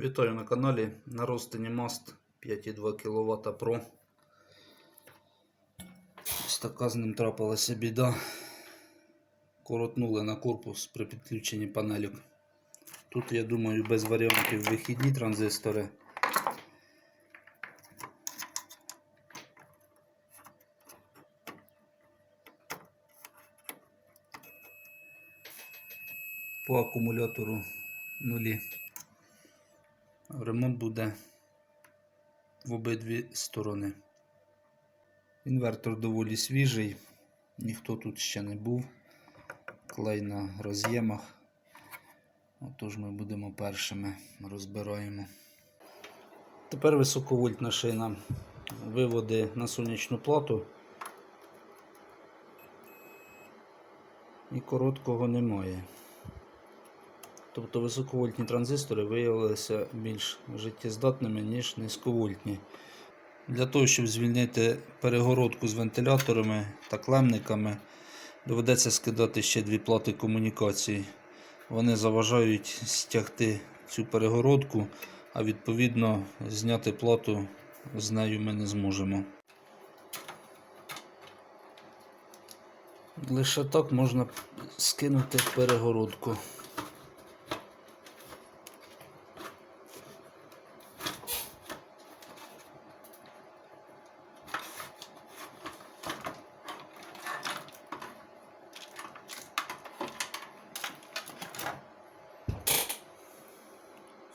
Вітаю на каналі. На розтині Маст 5,2 кВт Pro. Ось така з ним трапилася біда. Коротнули на корпус при підключенні панелек. Тут, я думаю, без варіантів вихідні транзистори. По акумулятору нулі. Ремонт буде в обидві сторони. Інвертор доволі свіжий, ніхто тут ще не був. Клей на роз'ємах. Отож ми будемо першими розбираємо. Тепер високовольтна шина. Виводи на сонячну плату. І короткого немає. Тобто високовольтні транзистори виявилися більш життєздатними, ніж низьковольтні. Для того, щоб звільнити перегородку з вентиляторами та клемниками, доведеться скидати ще дві плати комунікації. Вони заважають стягти цю перегородку, а відповідно зняти плату з нею ми не зможемо. Лише так можна скинути перегородку.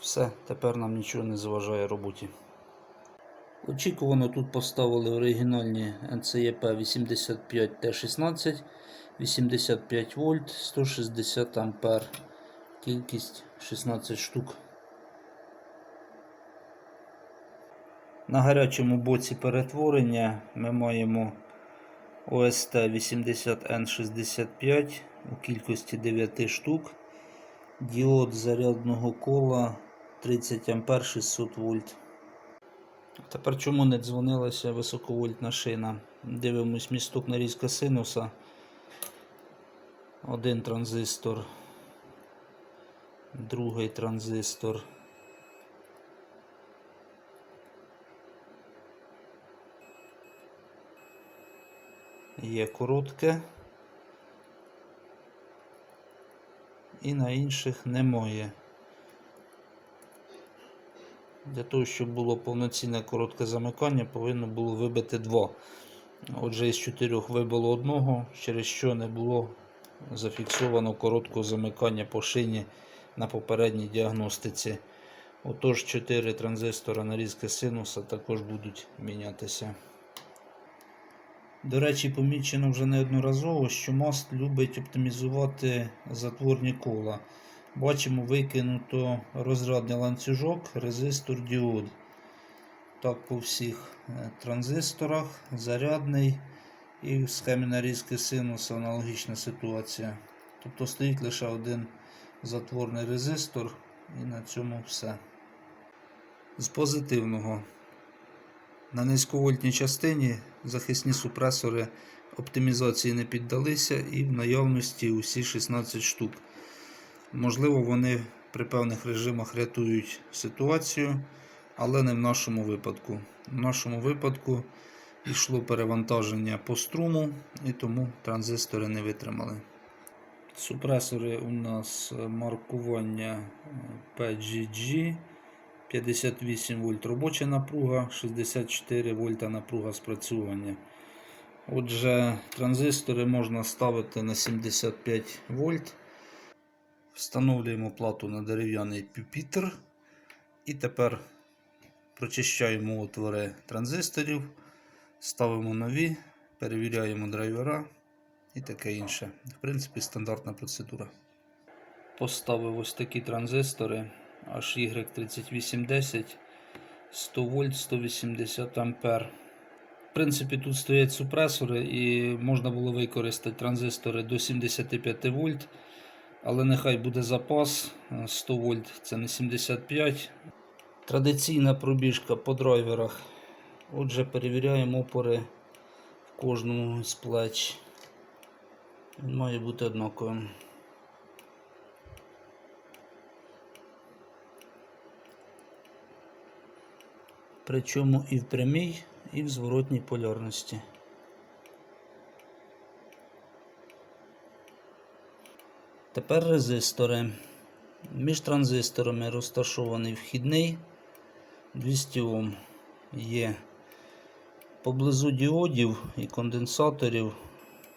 Все, тепер нам нічого не заважає роботі. Очікувано тут поставили оригінальні NCEP 85T16, 85 вольт, 160 ампер, кількість 16 штук. На гарячому боці перетворення ми маємо OST 80N65 у кількості 9 штук, діод зарядного кола 30 А 600 вольт. Тепер чому не дзвонилася високовольтна шина? Дивимось місток нарізка синуса. Один транзистор, другий транзистор. Є коротке. І на інших немає. Для того, щоб було повноцінне коротке замикання, повинно було вибити два. Отже, із чотирьох вибило одного, через що не було зафіксовано короткого замикання по шині на попередній діагностиці. Отож, 4 транзистора нарізки синуса також будуть мінятися. До речі, помічено вже неодноразово, що маст любить оптимізувати затворні кола. Бачимо викинуто розрядний ланцюжок, резистор діод. Так, по всіх е, транзисторах, зарядний і в схемі нарізки синуса аналогічна ситуація. Тобто стоїть лише один затворний резистор і на цьому все. З позитивного. На низьковольтній частині захисні супресори оптимізації не піддалися і в наявності усі 16 штук. Можливо, вони при певних режимах рятують ситуацію, але не в нашому випадку. В нашому випадку йшло перевантаження по струму і тому транзистори не витримали. Супресори у нас маркування PGG. 58 вольт робоча напруга, 64 вольта напруга спрацювання. Отже, транзистори можна ставити на 75 вольт. Встановлюємо плату на дерев'яний пюпітер. І тепер прочищаємо отвори транзисторів, ставимо нові, перевіряємо драйвера і таке інше. В принципі, стандартна процедура. Поставив ось такі транзистори HY3810 100 вольт 180 ампер. В принципі, тут стоять супресори і можна було використати транзистори до 75 вольт. Але нехай буде запас 100 вольт, це не 75. Традиційна пробіжка по драйверах. Отже, перевіряємо опори в кожному з плеч. Він має бути однаковим. Причому і в прямій, і в зворотній полярності. Тепер резистори. Між транзисторами розташований вхідний 200 Ом є. Поблизу діодів і конденсаторів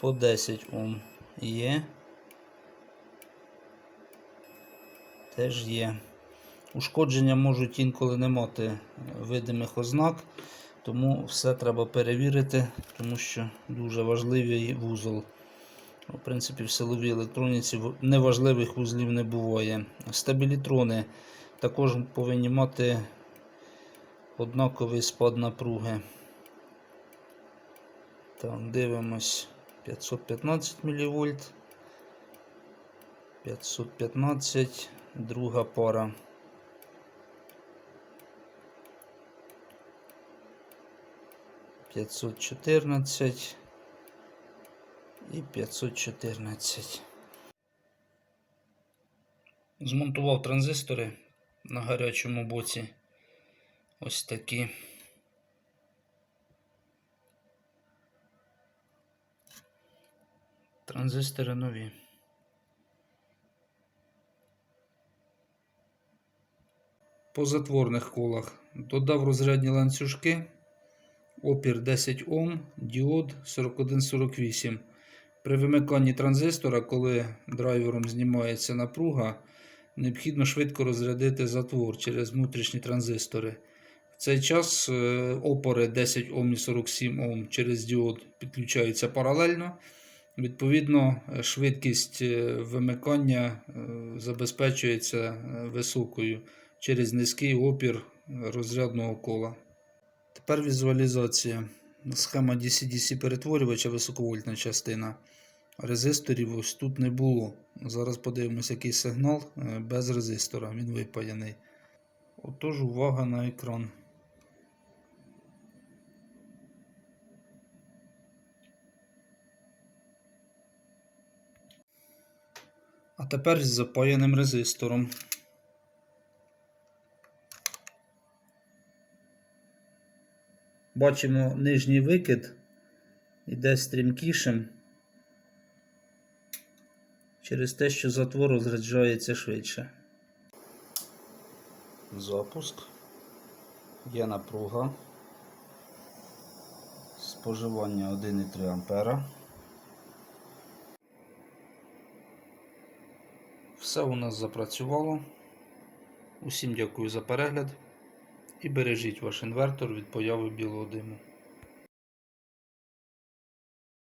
по 10 Ом є. Теж є. Ушкодження можуть інколи не мати видимих ознак, тому все треба перевірити, тому що дуже важливий вузол. В принципі, в силовій електроніці неважливих вузлів не буває. Стабілітрони також повинні мати однаковий спад напруги. Так, дивимось 515 мВ. 515, друга пара. П'ятсот чотирнадцять і 514. Змонтував транзистори на гарячому боці. Ось такі. Транзистори нові. По затворних колах додав розрядні ланцюжки, опір 10 Ом, діод 4148. При вимиканні транзистора, коли драйвером знімається напруга, необхідно швидко розрядити затвор через внутрішні транзистори. В цей час е, опори 10 Ом і 47 Ом через діод підключаються паралельно. Відповідно, е, швидкість е, вимикання забезпечується високою через низький опір розрядного кола. Тепер візуалізація. Схема DC-DC перетворювача високовольтна частина. Резисторів ось тут не було. Зараз подивимося, який сигнал е, без резистора. Він випаяний. Отож, увага на екран. А тепер з запаяним резистором. Бачимо нижній викид іде стрімкішим через те, що затвор розряджається швидше. Запуск. Є напруга. Споживання 1,3 ампера. Все у нас запрацювало. Усім дякую за перегляд і бережіть ваш інвертор від появи білого диму.